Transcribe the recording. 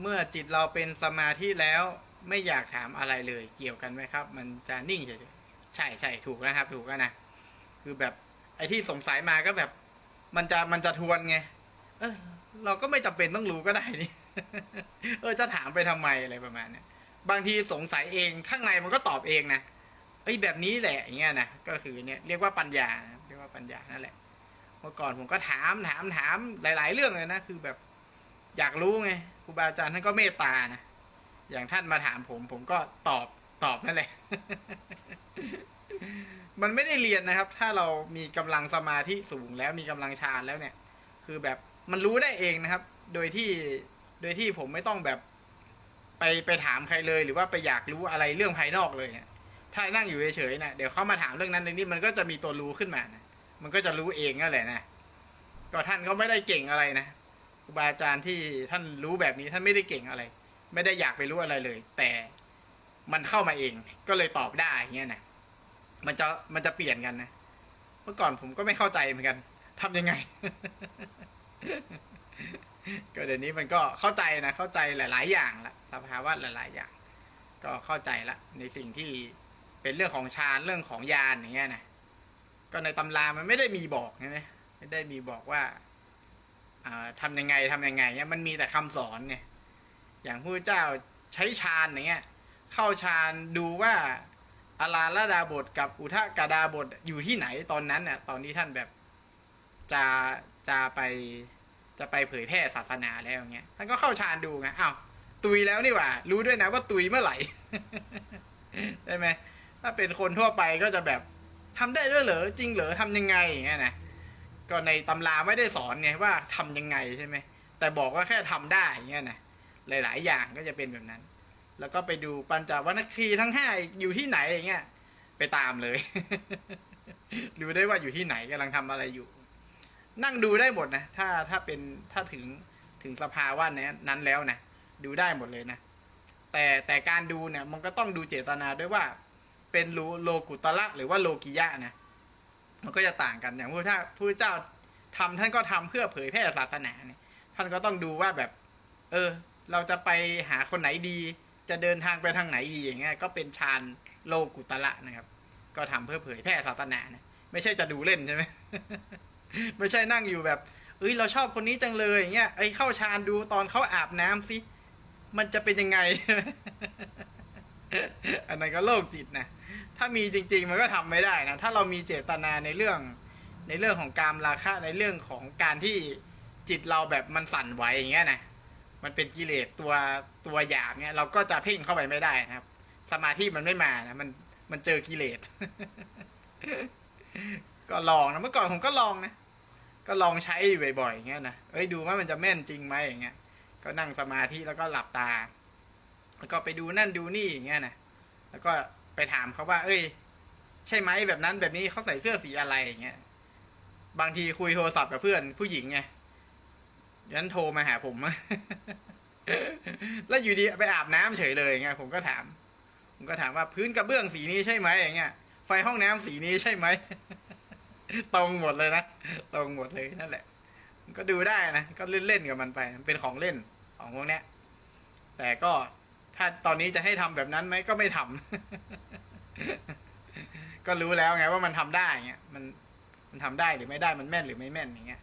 เมื่อจิตเราเป็นสมาธิแล้วไม่อยากถามอะไรเลยเกี่ยวกันไหมครับ มันจะนิ่งเฉยๆใช่ใช่ถูกนะครับ ถูกแล้วนะคือแบบไอ้ที่สงสัยมาก็แบบ มันจะมันจะทวนไงเออเราก็ไม่จำเป็นต้องรู้ก็ได้นี่เออจะถามไปทำไมอะไรประมาณเนี้ยบางทีสงสัยเองข้างในมันก็ตอบเองนะเอ้แบบนี้แหละอย่างเงี้ยนะก็คือเนี่ยเรียกว่าปัญญาเรียกว่าปัญญานั่นแหละ เมื่อก่อนผมก็ถามถามถามหลาย ๆ เรื่องเลยนะคือแบบ อยากรู้ไงครูบาอาจารย์ท่านก็เมตตานะอย่างท่านมาถามผม ผมก็ตอบตอบนั่นแหละ มันไม่ได้เรียนนะครับ ถ้าเรามีกำลังสมาธิสูงแล้วมีกำลังฌานแล้วเนี่ย คือแบบมันรู้ได้เองนะครับ โดยที่โดยที่ผมไม่ต้องแบบไปไปถามใครเลย หรือว่าไปอยากรู้อะไรเรื่องภายนอกเลยเนี่ยถ้านั่งอยู่เฉยๆนะเดี๋ยวเขามาถามเรื่องนั้นเรื่องนี้มันก็จะมีตัวรู้ขึ้นมานะมันก็จะรู้เองนั่นแหละนะก็ท่านก็ไม่ได้เก่งอะไรนะ รูบาอาจารย์ที่ท่านรู้แบบนี้ท่านไม่ได้เก่งอะไร ไม่ได้อยากไปรู้อะไรเลย แต่มันเข้ามาเองก็เลยตอบได้อย่างเงี้ยนะมันจะมันจะเปลี่ยนกันนะเมื่อก่อนผมก็ไม่เข้าใจเหมือนกันทำยังไง ก็เดี๋ยวนี้มันก็เข้าใจนะเข้าใจหลาย ๆ อย่างละสภาวะหลาย ๆ อย่าง ก็เข้าใจละ ในสิ่งที่เป็นเรื่องของฌานเรื่องของญาณอย่างเงี้ยนะก็ในตำรามันไม่ได้มีบอกใช่ไหมไม่ได้มีบอกว่า ทำยังไงทำยังไงเนี่ยมันมีแต่คำสอนไงอย่างพระเจ้าใช้ฌานอย่างเงี้ย เข้าฌานดูว่าอาราลดาบทกับอุทกาดาบทอยู่ที่ไหนตอนนั้นน่ะตอนที่ท่านแบบจะจะไปจะไปเผยแพร่ศาสนาแล้วอย่างเงี้ยท่านก็เข้าฌานดูไงอ้าวตุยแล้วนี่หว่า รู้ด้วยนะว่าตุยเมื่อไหร่ใช่ไหมถ้าเป็นคนทั่วไปก็จะแบบทำได้ด้วยเหรอจริงเหรอทำยังไงอย่างเงี้ยนะ ก็ในตำราไม่ได้สอนไงว่าทำยังไงใช่ไหมแต่บอกว่าแค่ทำได้อย่างเงี้ยนะหลาย ๆ อย่างก็จะเป็นแบบนั้น แล้วก็ไปดูปัญจวัคคีย์ทั้งห้าอยู่ที่ไหนอย่างเงี้ยไปตามเลยดูได้ว่าอยู่ที่ไหนกำลังทำอะไรอยู่ นั่งดูได้หมดนะถ้าถ้าเป็นถ้าถึงถึงสภาวะนั้นั้นแล้วนะดูได้หมดเลยนะแต่แต่การดูเนี่ยมันก็ต้องดูเจตนาด้วยว่า เป็นโลโลกุตระหรือว่าโลกิยะนะ มันก็จะต่างกันอย่างพระถ้าพระเจ้าทำท่านก็ทำเพื่อเผยแพร่ศาสนาเนี่ย ท่านก็ต้องดูว่าแบบ เออ เราจะไปหาคนไหนดี จะเดินทางไปทางไหนดีอย่างเงี้ยก็เป็นฌานโลกุตระนะครับ ก็ทำเพื่อเผยแพร่ศาสนาเนะไม่ใช่จะดูเล่นใช่ไหมไม่ใช่นั่งอยู่แบบเอ้ยเราชอบคนนี้จังเลยอย่างเงี้ยเอ้ยเข้าฌานดูตอนเขาอาบน้ำสิมันจะเป็นยังไง อันนั้นก็โลกจิตนะ ถ้ามีจริง ๆ มันก็ทำไม่ได้นะ ถ้าเรามีเจตนาในเรื่อง ในเรื่องของการราคะในเรื่องของการที่จิตเราแบบมันสั่นไหวอย่างเงี้ยนะ มันเป็นกิเลสตัวตัวหยาบเงี้ยเราก็จะเพ่งเข้าไปไม่ได้นะครับ สมาธิมันไม่มานะ มันมันเจอกิเลส ก็ลองนะเมื่อก่อนผมก็ลองนะ ก็ลองใช้อยู่บ่อยๆอย่างเงี้ยนะ เอ้ยดูว่ามันจะแม่นจริงไหมอย่างเงี้ย ก็นั่งสมาธิแล้วก็หลับตา แล้วก็ไปดูนั่นดูนี่อย่างเงี้ยนะแล้วก็ไปถามเขาว่า เอ้ย ใช่ไหมแบบนั้นแบบนี้เขาใส่เสื้อสีอะไรอย่างเงี้ยบางทีคุยโทรศัพท์กับเพื่อนผู้หญิงไงยันโทรมาหาผม แล้วอยู่ดีไปอาบน้ำเฉยเลยไงผมก็ถาม ผมก็ถามว่าพื้นกระเบื้องสีนี้ใช่ไหมอย่างเงี้ย ไฟห้องน้ำสีนี้ใช่ไหม ตรงหมดเลยนะ ตรงหมดเลยนั่นแหละ ก็ดูได้นะ ก็เล่นๆกับมันไป เป็นของเล่นของพวกเนี้ย แต่ก็ ถ้าตอนนี้จะให้ทำแบบนั้นไหมก็ไม่ทำก็รู้แล้วไงว่ามันทำได้เงี้ยมันมันทำได้หรือไม่ได้มันแม่นหรือไม่แม่นอย่างเงี้ย